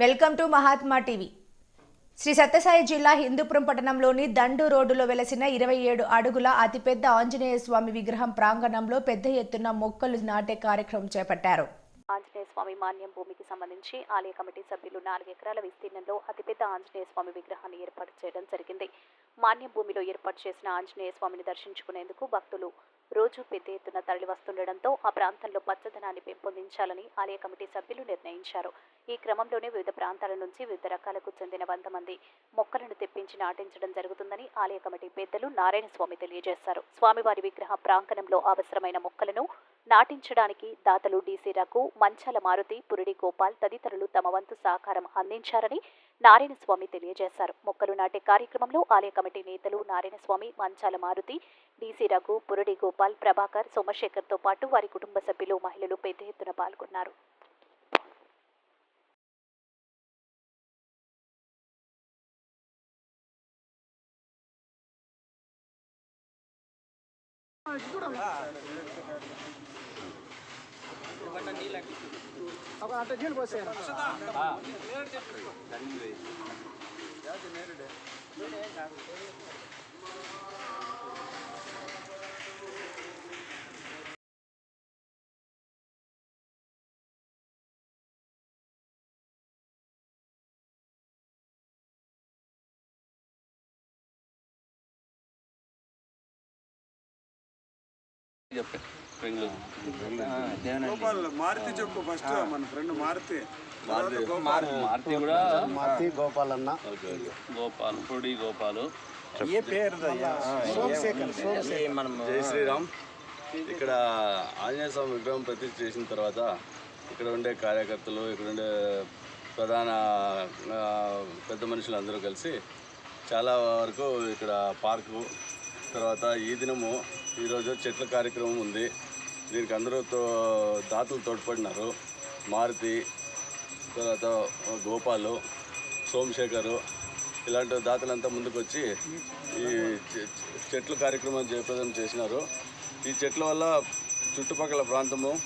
Welcome to Mahatma TV. Shri Sathya Sai Hindupur పట్టణంలోని దండు రోడ్డులో వెలసిన ఇరవై ఏడు అడుగుల అతిపెద్ద ఆంజనేయ స్వామి విగ్రహం ప్రాంగణంలో పెద్ద ఎత్తున మొక్కలు నాటే కార్యక్రమం చేపట్టారు. ఆంజనేయ స్వామి మాన్యం భూమికి సంబంధించి ఆలయ కమిటీ సభ్యులు నాలుగు ఎకరాల విస్తీర్ణంలో అతిపెద్ద ఆంజనేయ స్వామి విగ్రహాన్ని ఏర్పాటు చేయడం జరిగింది. మాన్యం భూమిలో ఏర్పాటు చేసిన ఆంజనేయ స్వామిని దర్శించుకునేందుకు భక్తులు రోజు పెద్ద ఎత్తున తరలి వస్తుండటంతో ఆ ప్రాంతంలో పచ్చదనాన్ని పెంపొందించాలని ఆలయ కమిటీ సభ్యులు నిర్ణయించారు. ఈ క్రమంలోనే వివిధ ప్రాంతాల నుంచి వివిధ రకాలకు చెందిన వంద మంది మొక్కలను తెప్పించి నాటించడం జరుగుతుందని ఆలయ కమిటీ పెద్దలు నారాయణ స్వామి తెలియజేశారు. స్వామివారి విగ్రహ ప్రాంగణంలో అవసరమైన మొక్కలను నాటించడానికి దాతలు డీసీ రఘు మంచాల మారుతి పురిడి గోపాల్ తదితరులు తమ వంతు సహకారం అందించారని నారాయణస్వామి తెలియజేశారు. మొక్కలు నాటే కార్యక్రమంలో ఆలయ కమిటీ నేతలు నారాయణస్వామి మంచాల మారుతి డీసీ రఘు పురడి గోపాల్ ప్రభాకర్ సోమశేఖర్తో పాటు వారి కుటుంబ సభ్యులు మహిళలు పెద్ద ఎత్తున పాల్గొన్నారు. ಅವಾಗ ಆಟ ಜೀಲ್ ಬಸ್ ಜಪ್ಪೆ మారుతి చెప్పు ఫస్ట్ మన ఫ్రెండ్ మారుతి. మారుతి. కూడా మారుతి గోపాల్ అన్న. గోపాల్ పొడి గోపాలు. ఏ పేరు మనం జై శ్రీరామ్. ఇక్కడ ఆంజనేయ స్వామి విగ్రహం ప్రతిష్ఠ చేసిన తర్వాత ఇక్కడ ఉండే కార్యకర్తలు ఇక్కడ ఉండే ప్రధాన పెద్ద మనుషులు అందరూ కలిసి చాలా వరకు ఇక్కడ పార్కు తర్వాత ఈ దినము ఈరోజు చెట్ల కార్యక్రమం ఉంది. దీనికి అందరూ తో దాతలు తోడ్పడినారు. మారుతి తర్వాత గోపాలు సోమశేఖరు ఇలాంటి దాతలంతా ముందుకొచ్చి ఈ చె- చెట్ల కార్యక్రమం జయప్రదం చేసినారు. ఈ చెట్ల వల్ల చుట్టుపక్కల ప్రాంతము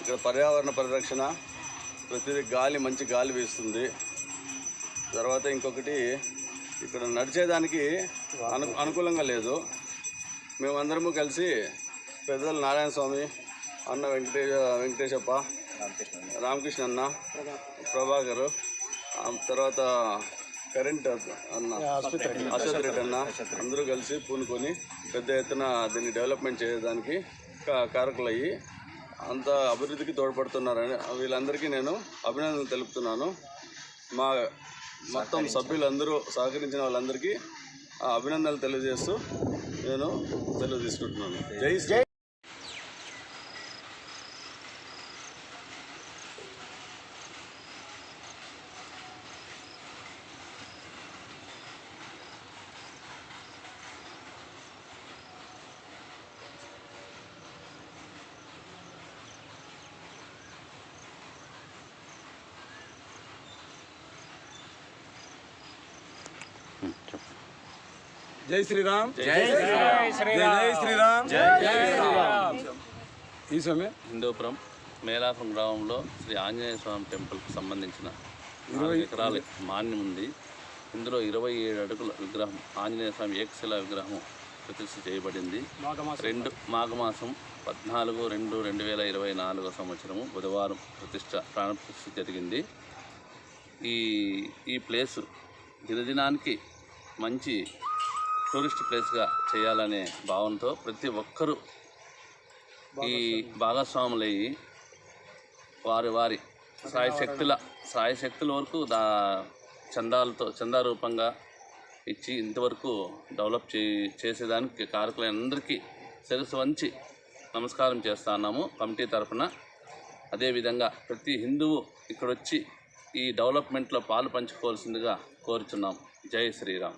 ఇక్కడ పర్యావరణ పరిరక్షణ ప్రతిదీ గాలి మంచి గాలి వీస్తుంది. తర్వాత ఇంకొకటి ఇక్కడ నడిచేదానికి అను అనుకూలంగా లేదు. మేమందరము కలిసి పెద్దలు నారాయణ స్వామి అన్న వెంకటేశ వెంకటేశప్ప రామకృష్ణ అన్న ప్రభాకర్ తర్వాత కరెంట్ అన్న అశోక్ రెడ్డి అన్న అందరూ కలిసి పూనుకొని పెద్ద ఎత్తున దీన్ని డెవలప్మెంట్ చేయడానికి కా- కారకులయ్యి అంత అభివృద్ధికి తోడ్పడుతున్నారని వీళ్ళందరికీ నేను అభినందనలు తెలుపుతున్నాను. మా మొత్తం సభ్యులందరూ సహకరించిన వాళ్ళందరికీ ఆ అభినందనలు తెలియజేస్తూ నేను సెలవు తీసుకుంటున్నాను. జై జై శ్రీరామ్. జై జై శ్రీరామ్. జై శ్రీరామ్. ఈ సమయం హిందూపురం మేలాపురం గ్రామంలో శ్రీ ఆంజనేయ స్వామి టెంపుల్కి సంబంధించిన నాలుగు ఎకరాల మాన్యం ఉంది. ఇందులో ఇరవై ఏడు అడుగుల విగ్రహం ఆంజనేయ స్వామి ఏకశిల విగ్రహం ప్రతిష్ఠ చేయబడింది. రెండు మాఘమాసం పద్నాలుగు రెండు రెండు వేల ఇరవై నాలుగో సంవత్సరము బుధవారం ప్రతిష్ట ప్రాణ ప్రతిష్ఠ జరిగింది. ఈ ఈ ప్లేసు దినదినానికి మంచి టూరిస్ట్ ప్లేస్గా చేయాలనే భావనతో ప్రతి ఒక్కరూ ఈ భాగస్వాములయ్యి వారి వారి సాయశక్తుల సాయశక్తుల వరకు దా చందాలతో చందా రూపంగా ఇచ్చి ఇంతవరకు డెవలప్ చే చేసేదానికి కారకులందరికీ శిరస్సు వంచి నమస్కారం చేస్తున్నాము కమిటీ తరఫున అదేవిధంగా ప్రతి హిందువు ఇక్కడొచ్చి ఈ డెవలప్మెంట్లో పాలు పంచుకోవాల్సిందిగా కోరుచున్నాం. జై శ్రీరామ్.